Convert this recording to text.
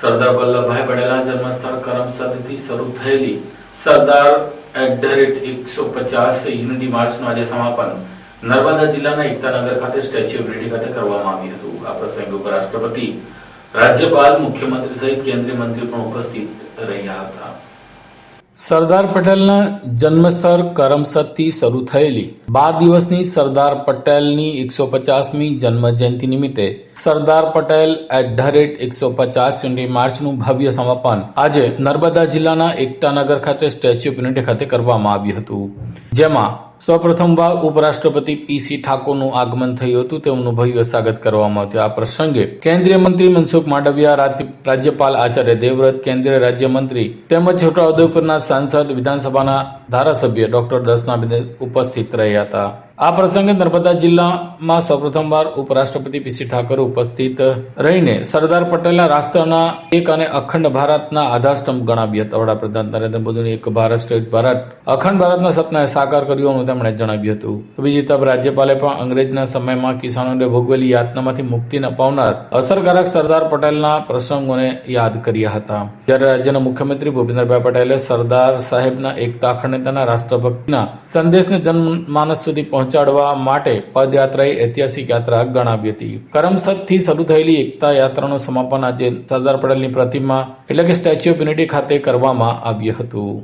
સરદાર વલ્લભભાઈ પટેલના જન્મસ્થળ કરમસદથી શરૂ થયેલી સરદાર એટ ધ રેટ એકસો પચાસ યુનિટી માર્ચનું આજે સમાપન. નર્મદા જિલ્લાના એકતાનગર ખાતે સ્ટેચ્યુ ઓફ યુનિટી ખાતે કરવામાં આવ્યું હતું. આ પ્રસંગે ઉપરાષ્ટ્રપતિ રાજ્યપાલ, મુખ્યમંત્રી સહિત કેન્દ્રીય મંત્રી પણ ઉપસ્થિત રહ્યા હતા. સરદાર પટેલના જન્મસ્થળ કરમસદથી શરૂ થયેલી બાર દિવસની સરદાર પટેલની એકસો પચાસમી જન્મ જયંતિ નિમિત્તે Sardar Patel at the rate એકસો પચાસ યુનિટી માર્ચનું ભવ્ય સમાપન આજે નર્મદા જિલ્લાના એકટાનગર ખાતે સ્ટેચ્યુ ઓફ યુનિટી ખાતે કરવામાં આવ્યું હતું. જેમાં સૌપ્રથમવાર ઉપરાષ્ટ્રપતિ પીસી ઠાકોરનું આગમન થયું હતું. તેમનું ભવ્ય સ્વાગત કરવામાં આવ્યું આ પ્રસંગે કેન્દ્રીય મંત્રી મનસુખ માંડવિયા, રાજ- રાજ્યપાલ આચાર્ય દેવવ્રત, કેન્દ્રીય રાજ્યમંત્રી તેમજ છોટાઉદેપુરના સાંસદ વિધાનસભાના ધારાસભ્ય ડોક્ટર દર્શનાબેન ઉપસ્થિત રહ્યા હતા. આ પ્રસંગે નર્મદા જિલ્લામાં સૌપ્રથમવાર ઉપરાષ્ટ્રપતિ પીસી ઠાકોર ઉપસ્થિત રહીને સરદાર પટેલના રાષ્ટ્રના એક અને અખંડ ભારતના આધારસ્તંભ ગણાવ્યા હતા. વડાપ્રધાન નરેન્દ્ર મોદીનું એક ભારત શ્રેષ્ઠ ભારત, અખંડ ભારતના સપનાએ સાકાર કર્યું તેમણે જણાવ્યું હતું. બીજી તરફ રાજ્યપાલે પણ અંગ્રેજના સમયમાં કિસાનોને ભોગવેલી યાતનામાંથી મુક્તિ અપાવનાર અસરકારક સરદાર પટેલના પ્રસંગોને યાદ કર્યા હતા. જ્યારે રાજ્યના મુખ્યમંત્રી ભૂપેન્દ્રભાઈ પટેલે સરદાર સાહેબના એકતા અખંડતાના રાષ્ટ્રભક્તિના સંદેશને જનમાનસ સુધી પહોંચાડવા માટે પદયાત્રાએ ઐતિહાસિક યાત્રા ગણાવી હતી. કરમસદથી શરૂ થયેલી એકતા યાત્રાનું સમાપન આજે સરદાર પટેલની પ્રતિમા, એટલે કે સ્ટેચ્યુ ઓફ યુનિટી ખાતે કરવામાં આવ્યું હતું.